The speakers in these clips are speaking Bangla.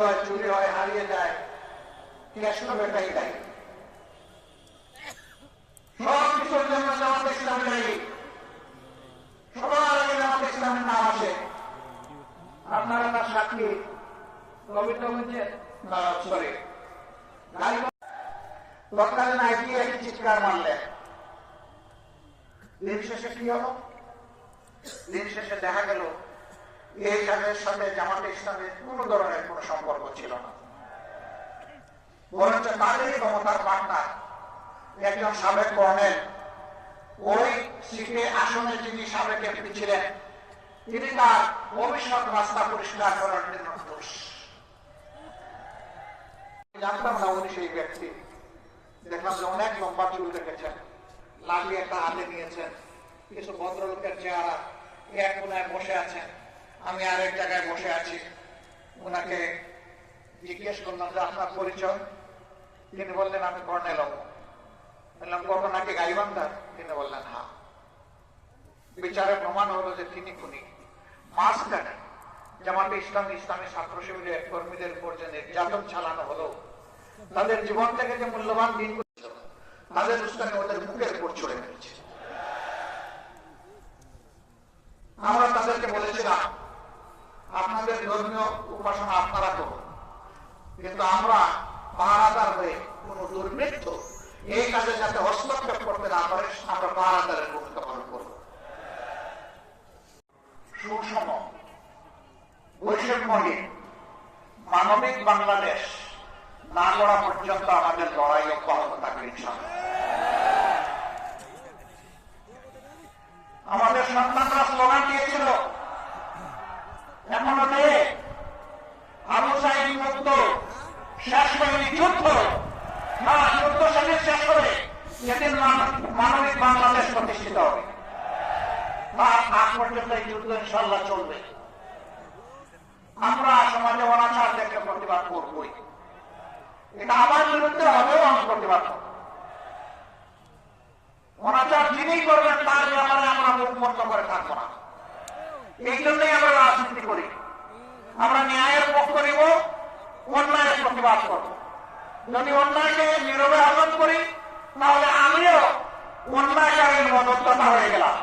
হয়, চুরি হয়, হারিয়ে যায় ক্যাশ এটাই দায়ী সব কিছুর জন্য জামাত ইসলাম দায়ী সবার আগে জামাত ইসলামের নাম আসে। আপনারা তার সাক্ষী বলছেন সরি তৎকালীন আইটি একটি চিৎকার মারলেন দিন শেষে কি হলো? দিন শেষে দেখা গেল এই সাথে জামাত ইসলামের কোন ধরনের কোন সম্পর্ক ছিল না। বরঞ্চ তাদেরই ক্ষমতার পাটনার একজন সাবেক কর্নেল, ওই সিটে আসনে যিনি সাবেক এমপি ছিলেন, তিনি তার ভবিষ্যৎ রাস্তা পরিষ্কার করার জন্য দোষ। জানতাম না উনি সেই ব্যক্তি। দেখলাম যে অনেক লম্বা চুল রেখেছেন লাঠি একটা হাতে নিয়েছেন, কিছু ভদ্রলোকের চেহারা এক কোনায় বসে আছেন। আমি আরেক জায়গায় বসে আছি। ওনাকে জিজ্ঞেস করলাম যে, আপনার পরিচয়? তিনি বললেন, আমি কর্নেল বললাম ঘটনাকে গাইবান্ধার? তিনি বললেন হ্যাঁ বিচারে প্রমাণ হলো যে তিনি খুনি। মাঝখানে জামাতে ইসলাম, ইসলামী ছাত্র শিবিরের কর্মীদের উপর যে নির্যাতন চালানো হলো, তাদের জীবন থেকে যে মূল্যবান দিন তাদের উস্কানি ওদের মুখের উপর ছড়ে ফেলছে আপনাদের ধর্মীয় উপাসনা আপনারা করুন। কিন্তু আমরা পাহারাদার হয়ে কোন দুর্বৃত্ত এই কাজে যাতে হস্তক্ষেপ করতে না পারে, আমরা পাহারাদারের ভূমিকা পালন করব। সুষম বৈষম্যহীন মানবিক বাংলাদেশ না করা পর্যন্ত আমাদের লড়াই অব্যাহত থাকবে আমাদের সন্তানরা স্লোগান দিয়েছিল এখনও আবু সাইদ মুক্ত শেষ হয়নি যুদ্ধ। না, যুদ্ধ সেদিন শেষ হবে সেদিন মান- মানবিক বাংলাদেশ প্রতিষ্ঠিত হবে। তার আগ পর্যন্ত এই আমরা আমার বিরুদ্ধে হলেও আমি প্রতিবাদ করব। অনাচার যিনি করবেন তার মুখ বন্ধ করে থাকব না। এই জন্যই আমরা রাজনীতি করি। আমরা ন্যায়ের পক্ষ নিব, অন্যায়ের প্রতিবাদ করব। যদি অন্যায়কে নীরবে আহ্বান করি, তাহলে আমিও অন্যায়কারীর মদতদাতা হয়ে গেলাম।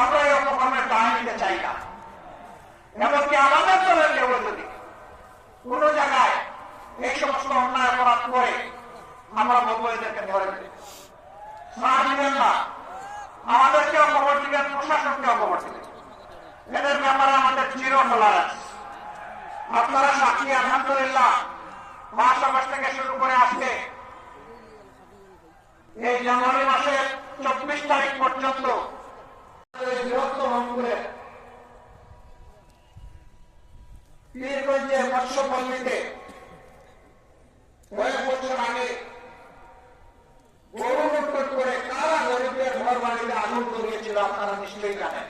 আমরা এই অপকর্মের দায় নিতে চাই না। এমনকি আমাদের দলের কেউ যদি কোন জায়গায় এই সমস্ত অন্যায় অপরাধ করে, আমরা বলব এদেরকে ধরে সারা দিবেন না, আমাদেরকেও খবর দিবেন, প্রশাসনকেও খবর দিবেন। এদের ব্যাপারে আমাদের চির টলারেন্স আপনারা সাক্ষী, আলহামদুলিল্লাহ। মাস আগস্ট থেকে শুরু করে আজকে এই জানুয়ারি মাসের চব্বিশ তারিখ পর্যন্ত আপনারা নিশ্চয়ই জানেন।